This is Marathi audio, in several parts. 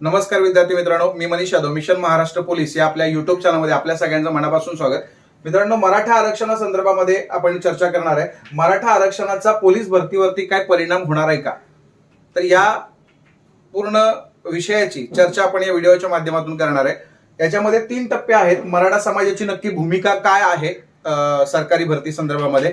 नमस्कार विद्यार्थी मित्रांनो मी मनीष यादव मिशन महाराष्ट्र पोलीस या आपल्या युट्यूब चॅनलमध्ये आपल्या सगळ्यांचं मनापासून स्वागत. मित्रांनो मराठा आरक्षणासंदर्भामध्ये आपण चर्चा करणार आहे. मराठा आरक्षणाचा पोलीस भरतीवरती काय परिणाम होणार आहे का? तर या पूर्ण विषयाची चर्चा आपण या व्हिडिओच्या माध्यमातून करणार आहे. याच्यामध्ये तीन टप्पे आहेत. मराठा समाजाची नक्की भूमिका काय आहे सरकारी भरती संदर्भामध्ये.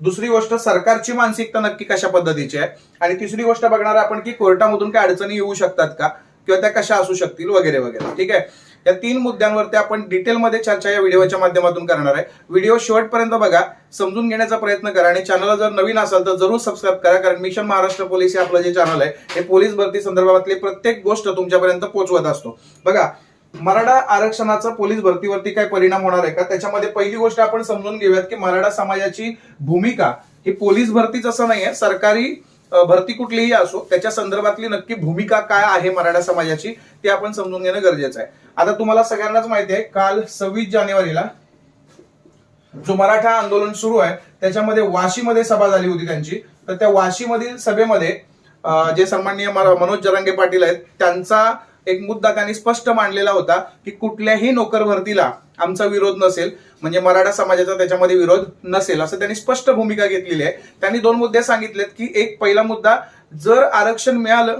दुसरी गोष्ट सरकारची मानसिकता नक्की कशा पद्धतीची आहे? आणि तिसरी गोष्ट बघणार आपण की कोर्टामधून काय अडचणी येऊ शकतात का? किंवा त्या कशा असू शकतील वगैरे वगैरे. ठीक आहे? या तीन मुद्द्यांवरती आपण डिटेलमध्ये चर्चा या व्हिडिओच्या माध्यमातून करणार आहे. व्हिडिओ शेवटपर्यंत बघा समजून घेण्याचा प्रयत्न करा आणि चॅनलला जर नवीन असाल तर जरूर सबस्क्राईब करा कारण मिशन महाराष्ट्र पोलीस हे आपलं जे चॅनल आहे हे पोलीस भरती संदर्भातली प्रत्येक गोष्ट तुमच्यापर्यंत पोहोचवत असतो. बघा मराठा आरक्षणाचा पोलीस भरतीवरती काय परिणाम होणार आहे का? त्याच्यामध्ये पहिली गोष्ट आपण समजून घेऊयात की मराठा समाजाची भूमिका ही पोलीस भरतीच असं नाहीये सरकारी भरती कुठलीही असो त्याच्या संदर्भातली नक्की भूमिका काय आहे मराठा समाजाची ते आपण समजून घेणं गरजेचं आहे. आता तुम्हाला सगळ्यांनाच माहिती आहे काल सव्वीस जानेवारीला जो मराठा आंदोलन सुरू आहे त्याच्यामध्ये वाशीमध्ये सभा झाली होती त्यांची. तर त्या वाशीमधील सभेमध्ये जे सन्माननीय मनोज जरांगे पाटील आहेत त्यांचा एक मुद्दा त्यांनी स्पष्ट मांडलेला होता की कुठल्याही नोकर भरतीला आमचा विरोध नसेल म्हणजे मराठा समाजाचा त्याच्यामध्ये विरोध नसेल असं त्यांनी स्पष्ट भूमिका घेतलेली आहे. त्यांनी दोन मुद्दे सांगितलेत की एक पहिला मुद्दा जर आरक्षण मिळालं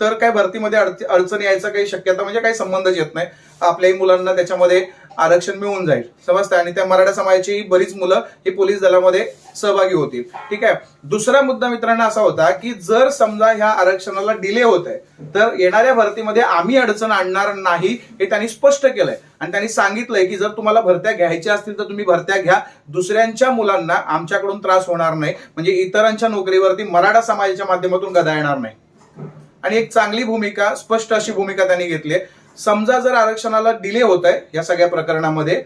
तर काय भरतीमध्ये अडच- अडचण यायचा काही शक्यता म्हणजे काही संबंधच येत नाही. आपल्याही मुलांना त्याच्यामध्ये आरक्षण मिळून जाईल. समजतं आणि त्या मराठा समाजाची बरीच मुलं ही पोलीस दलामध्ये सहभागी होतील. ठीक आहे? दुसरा मुद्दा मित्रांनो असा होता की जर समजा ह्या आरक्षणाला डिले होत आहे तर येणाऱ्या भरतीमध्ये आम्ही अडचण आणणार नाही हे त्यांनी स्पष्ट केलंय. आणि त्यांनी सांगितलंय की जर तुम्हाला भरत्या घ्यायच्या असतील तर तुम्ही भरत्या घ्या. दुसऱ्यांच्या मुलांना आमच्याकडून त्रास होणार नाही. म्हणजे इतरांच्या नोकरीवरती मराठा समाजाच्या माध्यमातून गदा येणार नाही. आणि एक चांगली भूमिका स्पष्ट अशी भूमिका त्यांनी घेतली आहे. समजा जर आरक्षणाला डिले होत आहे या सगळ्या प्रकरणामध्ये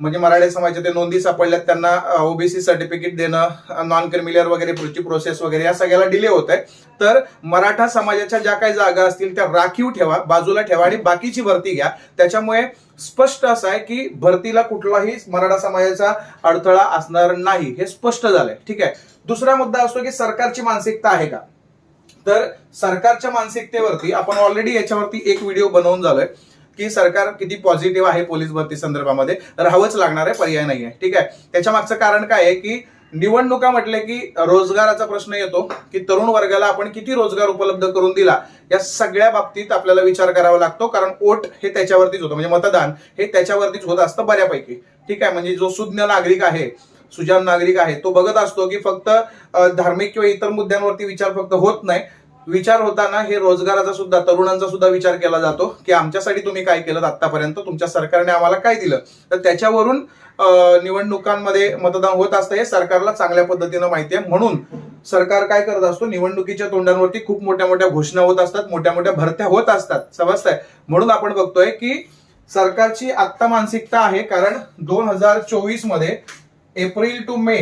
म्हणजे मराठी समाजाच्या ते नोंदी सापडल्यात त्यांना ओबीसी सर्टिफिकेट देणं नॉन क्रिमिलियर वगैरे पुढची प्रोसेस वगैरे या सगळ्याला डिले होत आहे. तर मराठा समाजाच्या ज्या काही जागा असतील त्या राखीव ठेवा बाजूला ठेवा आणि बाकीची भरती घ्या. त्याच्यामुळे स्पष्ट असं आहे की भरतीला कुठलाही मराठा समाजाचा अडथळा असणार नाही हे स्पष्ट झालंय. ठीक आहे? दुसरा मुद्दा असतो की सरकारची मानसिकता आहे का? तर सरकारच्या मानसिकतेवरती आपण ऑलरेडी याच्यावरती एक व्हिडिओ बनवून झालोय की सरकार किती पॉझिटिव्ह आहे पोलीस भरती संदर्भामध्ये. राहावंच लागणार आहे पर्याय नाही आहे ठीक आहे? त्याच्या मागचं कारण काय आहे की निवडणुका म्हटले की रोजगाराचा प्रश्न येतो की तरुण वर्गाला आपण किती रोजगार उपलब्ध करून दिला या सगळ्या बाबतीत आपल्याला विचार करावा लागतो. कारण वोट हे त्याच्यावरतीच होतं. म्हणजे मतदान हे त्याच्यावरतीच होत असतं बऱ्यापैकी. ठीक आहे? म्हणजे जो सुज्ञ नागरिक आहे सुजान नागरिक आहे तो बघत असतो की फक्त धार्मिक किंवा इतर मुद्द्यांवरती विचार फक्त होत नाही. विचार होताना हे रोजगाराचा सुद्धा तरुणांचा सुद्धा विचार केला जातो की आमच्यासाठी तुम्ही काय केलं आतापर्यंत तुमच्या सरकारने आम्हाला काय दिलं? तर त्याच्यावरून निवडणुकांमध्ये मतदान होत असतं. हे सरकारला चांगल्या पद्धतीनं माहिती आहे. म्हणून सरकार काय करत असतो? निवडणुकीच्या तोंडांवरती खूप मोठ्या मोठ्या घोषणा होत असतात. मोठ्या मोठ्या भरत्या होत असतात. समजताय? म्हणून आपण बघतोय की सरकारची आत्ता मानसिकता आहे. कारण दोन हजार चोवीसमध्ये एप्रिल टू मे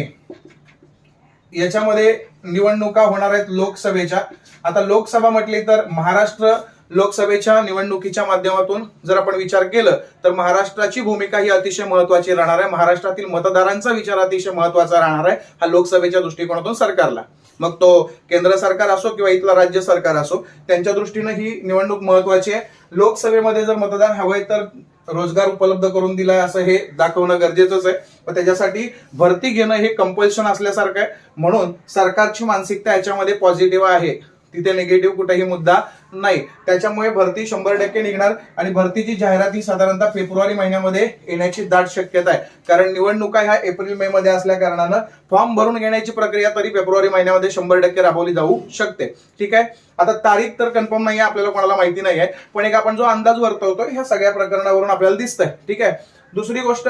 याच्यामध्ये निवडणुका होणार आहेत लोकसभेच्या. आता लोकसभा म्हटली तर महाराष्ट्र लोकसभेच्या निवडणुकीच्या माध्यमातून जर आपण विचार केलं तर महाराष्ट्राची भूमिका ही अतिशय महत्वाची राहणार आहे. महाराष्ट्रातील मतदारांचा विचार अतिशय महत्त्वाचा राहणार आहे हा लोकसभेच्या दृष्टिकोनातून सरकारला. मग तो केंद्र सरकार असो किंवा इथला राज्य सरकार असो त्यांच्या दृष्टीनं ही निवडणूक महत्वाची आहे. लोकसभेमध्ये जर मतदान हवंय तर रोजगार उपलब्ध करून दिलाय असं हे दाखवणं गरजेचंच आहे. व त्याच्यासाठी भरती घेणं हे कंपल्शन असल्यासारखं आहे. म्हणून सरकारची मानसिकता याच्यामध्ये पॉझिटिव्ह आहे. तिथे निगेटिव्ह कुठेही मुद्दा नाही. त्याच्यामुळे भरती शंभर टक्के निघणार आणि भरतीची जाहिरात ही साधारणतः फेब्रुवारी महिन्यामध्ये येण्याची दाट शक्यता आहे. कारण निवडणुका ह्या एप्रिल मे मध्ये असल्या कारणानं फॉर्म भरून घेण्याची प्रक्रिया तरी फेब्रुवारी महिन्यामध्ये शंभर टक्के राबवली जाऊ शकते. ठीक आहे? आता तारीख तर कन्फर्म नाही आहे आपल्याला कोणाला माहिती नाही आहे पण एक आपण जो अंदाज वर्तवतो ह्या सगळ्या प्रकरणावरून आपल्याला दिसतंय. ठीक आहे? दुसरी गोष्ट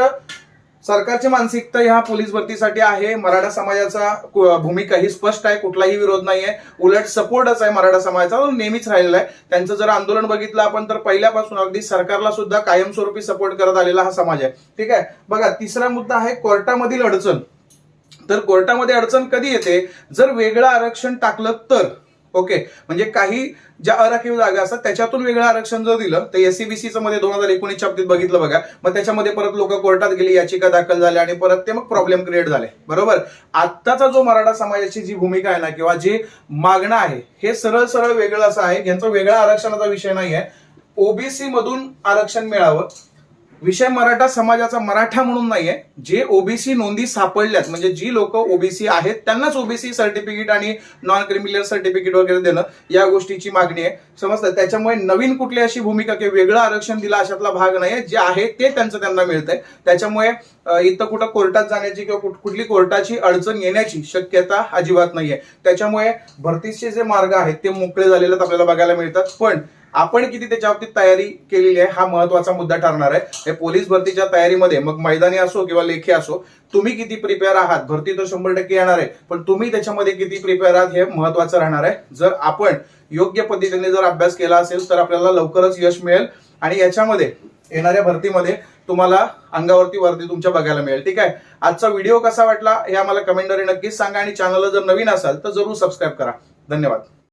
सरकारची मानसिकता ह्या पोलीस भरतीसाठी आहे. मराठा समाजाचा भूमिका ही स्पष्ट आहे. कुठलाही विरोध नाहीये. उलट सपोर्टच आहे मराठा समाजाचा. तो नेहमीच राहिलेला आहे. त्यांचं जर आंदोलन बघितलं आपण तर पहिल्यापासून अगदी सरकारला सुद्धा कायमस्वरूपी सपोर्ट करत आलेला हा समाज आहे. ठीक आहे? बघा तिसरा मुद्दा आहे कोर्टामधील अडचण. तर कोर्टामध्ये अडचण कधी येते? जर वेगळं आरक्षण टाकलं तर. ओके. म्हणजे काही ज्या अराखीव जागा असतात त्याच्यातून वेगळं आरक्षण जर दिलं तर एससीबीसीचं मध्ये दोन हजार एकोणीसच्या बाबतीत बघितलं बघा मग त्याच्यामध्ये परत लोक कोर्टात गेली याचिका दाखल झाल्या आणि परत ते मग प्रॉब्लेम क्रिएट झाले. बरोबर? आत्ताचा जो मराठा समाजाची जी भूमिका आहे ना किंवा जी मागणं आहे हे सरळ सरळ वेगळं असं आहे यांचा वेगळा आरक्षणाचा विषय नाही आहे ओबीसी मधून आरक्षण मिळावं विषय मराठा समाजाचा मराठा म्हणून नाहीये. जे ओबीसी नोंदी सापडल्यात म्हणजे जी लोक ओबीसी आहेत त्यांनाच ओबीसी सर्टिफिकेट आणि नॉन क्रिमिनल सर्टिफिकेट वगैरे देणं या गोष्टीची मागणी आहे. समजतं त्याच्यामुळे नवीन कुठली अशी भूमिका किंवा वेगळं आरक्षण दिला अशातला भाग नाही जे आहे ते त्यांचं त्यांना मिळतंय. त्याच्यामुळे इथं कुठं कोर्टात जाण्याची किंवा कुठ- कुठली कोर्टाची अडचण येण्याची शक्यता अजिबात नाहीये. त्याच्यामुळे भरतीचे जे मार्ग आहेत ते मोकळे झालेले आपल्याला बघायला मिळतात. पण आपण किती त्याच्या बाबतीत तयारी केलेली आहे हा महत्त्वाचा मुद्दा ठरणार आहे. हे पोलीस भरतीच्या तयारीमध्ये मग मैदानी असो किंवा लेखी असो तुम्ही किती प्रिपेअर आहात? भरती तर शंभर टक्के येणार आहे पण तुम्ही त्याच्यामध्ये किती प्रिपेअर आहात हे महत्वाचं राहणार आहे. जर आपण योग्य पद्धतीने जर अभ्यास केला असेल तर आपल्याला लवकरच यश मिळेल आणि याच्यामध्ये येणाऱ्या भरतीमध्ये तुम्हाला अंगावरती वरती तुमच्या बघायला मिळेल. ठीक आहे? आजचा व्हिडिओ कसा वाटला हे आम्हाला कमेंटद्वारे नक्कीच सांगा आणि चॅनलला जर नवीन असाल तर जरूर सबस्क्राईब करा. धन्यवाद.